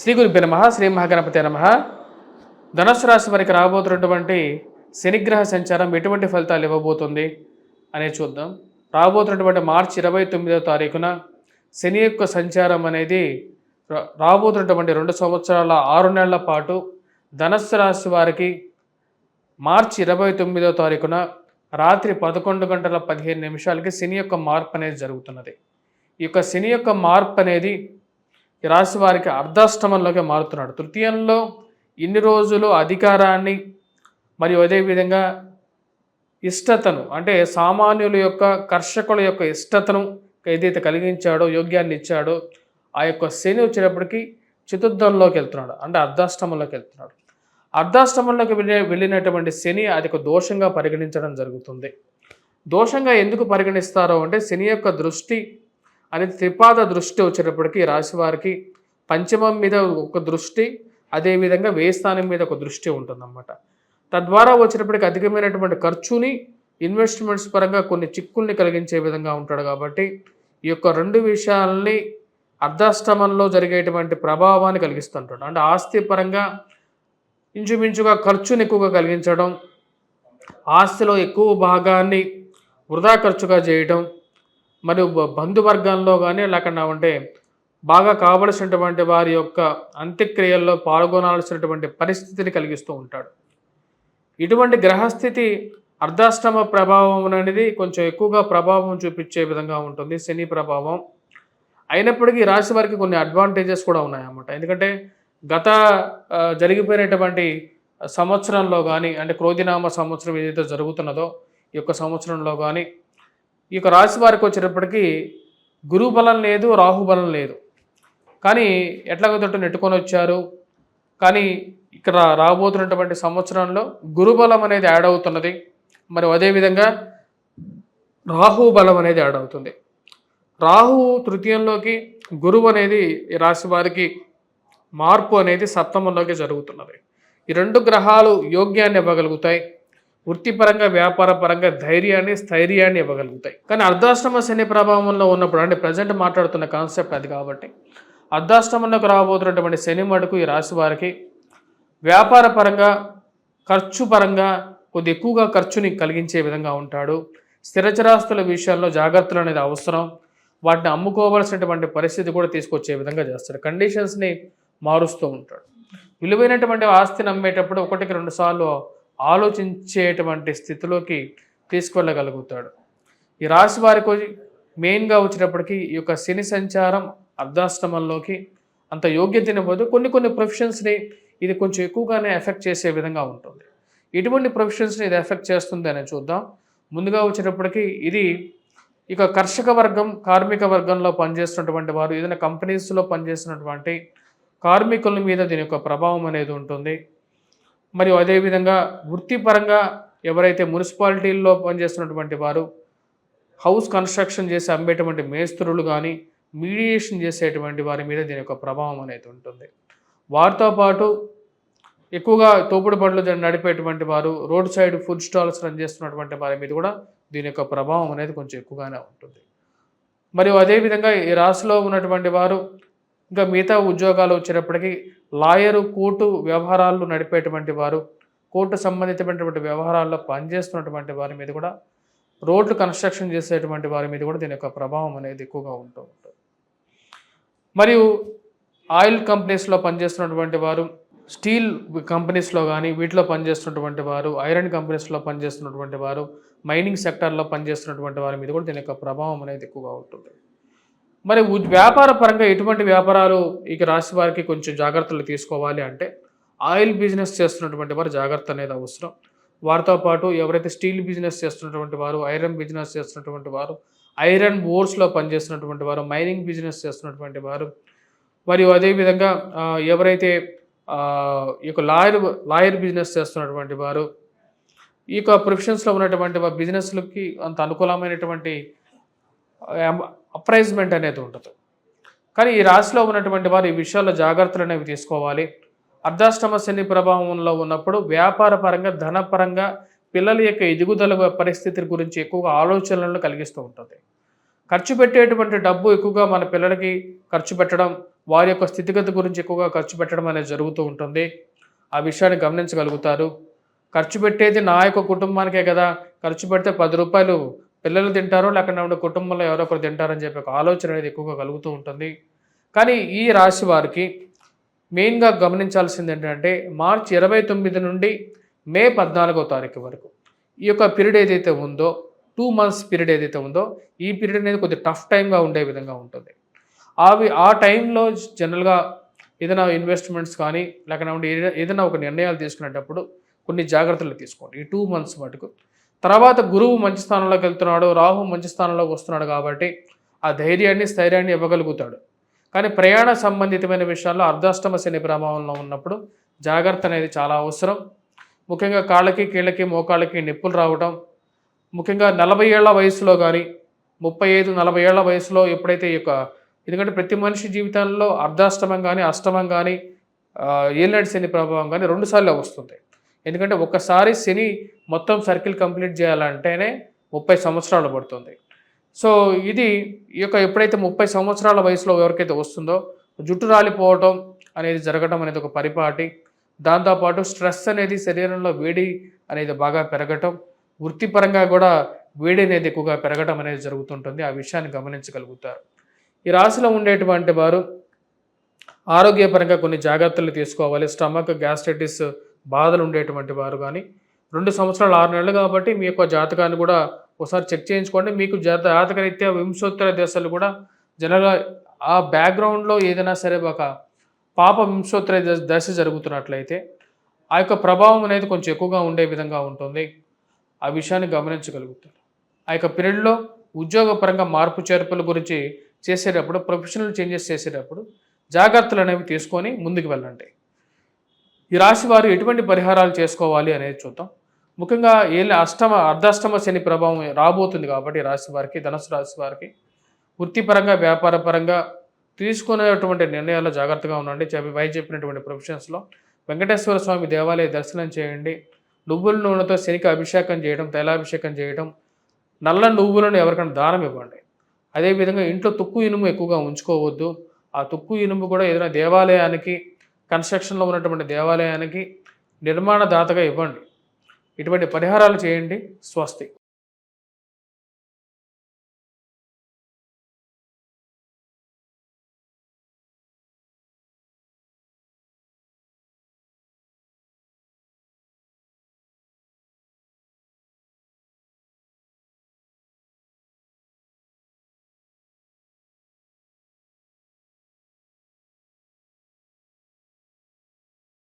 శ్రీ గురుభ్య నమ శ్రీ మహాగణపతి నమ. ధనుసు రాశి వారికి రాబోతున్నటువంటి శనిగ్రహ సంచారం ఎటువంటి ఫలితాలు ఇవ్వబోతుంది అనేది చూద్దాం. రాబోతున్నటువంటి మార్చి ఇరవై తొమ్మిదవ తారీఖున శని యొక్క సంచారం అనేది రా- రాబోతున్నటువంటి రెండు సంవత్సరాల ఆరు నెలల పాటు ధనస్సు రాశి వారికి మార్చి ఇరవై తొమ్మిదవ తారీఖున రాత్రి పదకొండు గంటల పదిహేను నిమిషాలకి శని యొక్క మార్పు అనేది జరుగుతున్నది. ఈ యొక్క శని యొక్క మార్పు అనేది ఈ రాశి వారికి అర్ధాష్టమంలోకి మారుతున్నాడు. తృతీయంలో ఇన్ని రోజులు అధికారాన్ని మరియు అదేవిధంగా ఇష్టతను అంటే సామాన్యుల యొక్క కర్షకుల యొక్క ఇష్టతను ఏదైతే కలిగించాడో యోగ్యాన్ని ఇచ్చాడో ఆ యొక్క శని వచ్చేటప్పటికి చతుర్థంలోకి వెళ్తున్నాడు. అంటే అర్ధాష్టమంలోకి వెళ్తున్నాడు. అర్ధాష్టమంలోకి వెళ్ళి వెళ్ళినటువంటి శని అది ఒక దోషంగా పరిగణించడం జరుగుతుంది. దోషంగా ఎందుకు పరిగణిస్తారో అంటే శని యొక్క దృష్టి అనేది త్రిపాద దృష్టి వచ్చేటప్పటికి రాశి వారికి పంచమం మీద ఒక దృష్టి అదేవిధంగా వేస్థానం స్థానం మీద ఒక దృష్టి ఉంటుందన్నమాట. తద్వారా వచ్చేటప్పటికి అధికమైనటువంటి ఖర్చుని ఇన్వెస్ట్మెంట్స్ పరంగా కొన్ని చిక్కుల్ని కలిగించే విధంగా ఉంటాడు కాబట్టి ఈ యొక్క రెండు విషయాల్ని అర్ధాష్టమంలో జరిగేటువంటి ప్రభావాన్ని కలిగిస్తుంటాడు. అంటే ఆస్తి పరంగా ఇంచుమించుగా ఖర్చుని ఎక్కువగా కలిగించడం ఆస్తిలో ఎక్కువ భాగాన్ని వృధా ఖర్చుగా చేయడం మరియు బంధువర్గంలో కానీ లేకుండా ఉంటే బాగా కావలసినటువంటి వారి యొక్క అంత్యక్రియల్లో పాల్గొనాల్సినటువంటి పరిస్థితిని కలిగిస్తూ ఉంటాడు. ఇటువంటి గ్రహస్థితి అర్ధాశ్రమ ప్రభావం అనేది కొంచెం ఎక్కువగా ప్రభావం చూపించే విధంగా ఉంటుంది శని ప్రభావం. అయినప్పటికీ రాశి వారికి కొన్ని అడ్వాంటేజెస్ కూడా ఉన్నాయన్నమాట. ఎందుకంటే గత జరిగిపోయినటువంటి సంవత్సరంలో కానీ అంటే క్రోధినామ సంవత్సరం ఏదైతే జరుగుతున్నదో ఈ యొక్క సంవత్సరంలో కానీ ఈ యొక్క రాశి వారికి వచ్చేటప్పటికి గురువు బలం లేదు రాహు బలం లేదు. కానీ ఎట్లాగో తట్టు నెట్టుకొని వచ్చారు. కానీ ఇక్కడ రాబోతున్నటువంటి సంవత్సరంలో గురుబలం అనేది యాడ్ అవుతున్నది. మరి అదేవిధంగా రాహు బలం అనేది యాడ్ అవుతుంది. రాహు తృతీయంలోకి గురువు అనేది రాశి వారికి మార్పు అనేది సప్తమంలోకి జరుగుతున్నది. ఈ రెండు గ్రహాలు యోగ్యాన్ని ఇవ్వగలుగుతాయి. వృత్తిపరంగా వ్యాపార పరంగా ధైర్యాన్ని స్థైర్యాన్ని ఇవ్వగలుగుతాయి. కానీ అర్ధాశ్రమ శని ప్రభావంలో ఉన్నప్పుడు అంటే ప్రజెంట్ మాట్లాడుతున్న కాన్సెప్ట్ అది కాబట్టి అర్ధాశ్రమంలోకి రాబోతున్నటువంటి శని మడుకు ఈ రాశి వారికి వ్యాపార పరంగా ఖర్చు పరంగా కొద్ది ఎక్కువగా ఖర్చుని కలిగించే విధంగా ఉంటాడు. స్థిరచరాస్తుల విషయాల్లో జాగ్రత్తలు అనేది అవసరం. వాటిని అమ్ముకోవాల్సినటువంటి పరిస్థితి కూడా తీసుకొచ్చే విధంగా చేస్తాడు. కండిషన్స్ని మారుస్తూ ఉంటాడు. విలువైనటువంటి ఆస్తిని అమ్మేటప్పుడు ఒకటికి రెండు సార్లు ఆలోచించేటువంటి స్థితిలోకి తీసుకెళ్ళగలుగుతాడు. ఈ రాశి వారికి మెయిన్గా వచ్చినప్పటికీ ఈ యొక్క శని సంచారం అర్ధాశ్రమంలోకి అంత యోగ్యతని పోదు కొన్ని కొన్ని ప్రొఫెషన్స్ని ఇది కొంచెం ఎక్కువగానే ఎఫెక్ట్ చేసే విధంగా ఉంటుంది. ఎటువంటి ప్రొఫెషన్స్ని ఇది ఎఫెక్ట్ చేస్తుంది అని చూద్దాం. ముందుగా వచ్చినప్పటికీ ఇది ఇక కర్షక వర్గం కార్మిక వర్గంలో పనిచేస్తున్నటువంటి వారు ఏదైనా కంపెనీస్లో పనిచేస్తున్నటువంటి కార్మికుల మీద దీని యొక్క ప్రభావం అనేది ఉంటుంది. మరియు అదేవిధంగా వృత్తిపరంగా ఎవరైతే మున్సిపాలిటీల్లో పనిచేస్తున్నటువంటి వారు హౌస్ కన్స్ట్రక్షన్ చేసి అమ్మేటువంటి మేస్త్రులు కానీ మీడియేషన్ చేసేటువంటి వారి మీద దీని యొక్క ప్రభావం అనేది ఉంటుంది. వారితో పాటు ఎక్కువగా తోపుడు బండ్లు నడిపేటువంటి వారు road side food stalls run చేస్తున్నటువంటి వారి మీద కూడా దీని యొక్క ప్రభావం అనేది కొంచెం ఎక్కువగానే ఉంటుంది. మరియు అదేవిధంగా ఈ రాశిలో ఉన్నటువంటి వారు ఇంకా మిగతా ఉద్యోగాలు వచ్చేటప్పటికి లాయరు కోర్టు వ్యవహారాలు నడిపేటువంటి వారు కోర్టు సంబంధితమైనటువంటి వ్యవహారాల్లో పనిచేస్తున్నటువంటి వారి మీద కూడా రోడ్లు కన్స్ట్రక్షన్ చేసేటువంటి వారి మీద కూడా దీని యొక్క ప్రభావం అనేది ఎక్కువగా ఉంటూ ఉంటుంది. మరియు ఆయిల్ కంపెనీస్లో పనిచేస్తున్నటువంటి వారు స్టీల్ కంపెనీస్లో కానీ వీటిలో పనిచేస్తున్నటువంటి వారు ఐరన్ కంపెనీస్లో పనిచేస్తున్నటువంటి వారు మైనింగ్ సెక్టార్లో పనిచేస్తున్నటువంటి వారి మీద కూడా దీని యొక్క ప్రభావం అనేది ఎక్కువగా ఉంటుంది. మరి వ్యాపార పరంగా ఎటువంటి వ్యాపారాలు ఇక రాశి వారికి కొంచెం జాగ్రత్తలు తీసుకోవాలి అంటే ఆయిల్ బిజినెస్ చేస్తున్నటువంటి వారు జాగ్రత్త అనేది అవసరం. వారితో పాటు ఎవరైతే స్టీల్ బిజినెస్ చేస్తున్నటువంటి వారు ఐరన్ బిజినెస్ చేస్తున్నటువంటి వారు ఐరన్ బోర్స్లో పనిచేస్తున్నటువంటి వారు మైనింగ్ బిజినెస్ చేస్తున్నటువంటి వారు మరియు అదేవిధంగా ఎవరైతే ఈ యొక్క లాయర్ లాయర్ బిజినెస్ చేస్తున్నటువంటి వారు ఈ యొక్క ప్రొఫెషన్స్లో ఉన్నటువంటి బిజినెస్లకి అంత అనుకూలమైనటువంటి అప్రైజ్మెంట్ అనేది ఉంటుంది. కానీ ఈ రాశిలో ఉన్నటువంటి వారు ఈ విషయాల్లో జాగ్రత్తలు అనేవి తీసుకోవాలి. అర్ధాష్టమ శని ప్రభావంలో ఉన్నప్పుడు వ్యాపార పరంగా ధనపరంగా పిల్లల యొక్క ఎదుగుదల పరిస్థితి గురించి ఎక్కువగా ఆలోచనలను కలిగిస్తూ ఉంటుంది. ఖర్చు పెట్టేటువంటి డబ్బు ఎక్కువగా మన పిల్లలకి ఖర్చు పెట్టడం వారి యొక్క స్థితిగతి గురించి ఎక్కువగా ఖర్చు పెట్టడం అనేది జరుగుతూ ఉంటుంది. ఆ విషయాన్ని గమనించగలుగుతారు. ఖర్చు పెట్టేది నా యొక్క కుటుంబానికే కదా. ఖర్చు పెడితే పది రూపాయలు పిల్లలు తింటారో లేకుండా ఉండే కుటుంబంలో ఎవరో ఒకరు తింటారని చెప్పి ఒక ఆలోచన అనేది ఎక్కువగా కలుగుతూ ఉంటుంది. కానీ ఈ రాశి వారికి మెయిన్గా గమనించాల్సింది ఏంటంటే మార్చి ఇరవై తొమ్మిది నుండి మే పద్నాలుగో తారీఖు వరకు ఈ యొక్క పీరియడ్ ఏదైతే ఉందో టూ మంత్స్ పీరియడ్ ఏదైతే ఉందో ఈ పీరియడ్ అనేది కొద్దిగా టఫ్ టైంగా ఉండే విధంగా ఉంటుంది. అవి ఆ టైంలో జనరల్గా ఏదైనా ఇన్వెస్ట్మెంట్స్ కానీ లేకపోతే ఏదైనా- ఏదైనా ఒక నిర్ణయాలు తీసుకునేటప్పుడు కొన్ని జాగ్రత్తలు తీసుకోండి. ఈ టూ మంత్స్ మటుకు తర్వాత గురువు మంచి స్థానంలోకి వెళ్తున్నాడు రాహు మంచి స్థానంలోకి వస్తున్నాడు కాబట్టి ఆ ధైర్యాన్ని స్థైర్యాన్ని ఇవ్వగలుగుతాడు. కానీ ప్రయాణ సంబంధితమైన విషయాల్లో అర్ధాష్టమ శని ప్రభావంలో ఉన్నప్పుడు జాగ్రత్త అనేది చాలా అవసరం. ముఖ్యంగా కాళ్ళకి కీళ్ళకి మోకాళ్ళకి నొప్పులు రావడం ముఖ్యంగా నలభై ఏళ్ళ వయసులో కానీ ముప్పై ఐదు నలభై ఏళ్ళ వయసులో ఎప్పుడైతే ఈ యొక్క ఎందుకంటే ప్రతి మనిషి జీవితంలో అర్ధాష్టమం కానీ అష్టమం కానీ ఏలినాటి శని ప్రభావం కానీ రెండుసార్లు వస్తుంది ఎందుకంటే ఒకసారి శని మొత్తం సర్కిల్ కంప్లీట్ చేయాలంటేనే ముప్పై సంవత్సరాలు పడుతుంది. సో ఇది ఈ యొక్క ఎప్పుడైతే ముప్పై సంవత్సరాల వయసులో ఎవరికైతే వస్తుందో జుట్టు రాలిపోవటం అనేది జరగడం అనేది ఒక పరిపాటి. దాంతోపాటు స్ట్రెస్ అనేది శరీరంలో వేడి అనేది బాగా పెరగటం వృత్తిపరంగా కూడా వేడి అనేది ఎక్కువగా పెరగటం అనేది జరుగుతుంటుంది. ఆ విషయాన్ని గమనించగలుగుతారు. ఈ రాశిలో ఉండేటువంటి వారు ఆరోగ్యపరంగా కొన్ని జాగ్రత్తలు తీసుకోవాలి. స్టమక్ గ్యాస్ట్రైటిస్ బాధలు ఉండేటువంటి వారు కానీ రెండు సంవత్సరాలు ఆరు నెలలు కాబట్టి మీ యొక్క జాతకాన్ని కూడా ఒకసారి చెక్ చేయించుకోండి. మీకు జాత జాతకరీత్యా వింశోత్తర దశలు కూడా జనరల్గా ఆ బ్యాక్గ్రౌండ్లో ఏదైనా సరే ఒక పాప వింశోత్తర దశ- దశ జరుగుతున్నట్లయితే ఆ యొక్క ప్రభావం అనేది కొంచెం ఎక్కువగా ఉండే విధంగా ఉంటుంది. ఆ విషయాన్ని గమనించగలుగుతారు. ఆ యొక్క పీరియడ్లో ఉద్యోగపరంగా మార్పు చేర్పుల గురించి చేసేటప్పుడు ప్రొఫెషనల్ చేంజెస్ చేసేటప్పుడు జాగ్రత్తలు అనేవి తీసుకొని ముందుకు వెళ్ళండి. ఈ రాశి వారు ఎటువంటి పరిహారాలు చేసుకోవాలి అనేది చూద్దాం. ముఖ్యంగా ఏ అష్టమ అర్ధాష్టమ శని ప్రభావం రాబోతుంది కాబట్టి ఈ రాశి వారికి ధనుసు రాశి వారికి వృత్తిపరంగా వ్యాపారపరంగా తీసుకునేటువంటి నిర్ణయాల్లో జాగ్రత్తగా ఉండండి. పై చెప్పినటువంటి ప్రొఫెషన్స్లో వెంకటేశ్వర స్వామి దేవాలయ దర్శనం చేయండి. నువ్వుల నూనెతో శనికి అభిషేకం చేయడం తైలాభిషేకం చేయడం నల్ల నువ్వులను ఎవరికైనా దానం ఇవ్వండి. అదేవిధంగా ఇంట్లో తుక్కు ఇనుము ఎక్కువగా ఉంచుకోవద్దు. ఆ తుక్కు ఇనుము కూడా ఏదైనా దేవాలయానికి కన్స్ట్రక్షన్లో ఉన్నటువంటి దేవాలయానికి నిర్మాణదాతగా ఇవ్వండి. ఇటువంటి పరిహారాలు చేయండి. స్వస్తి.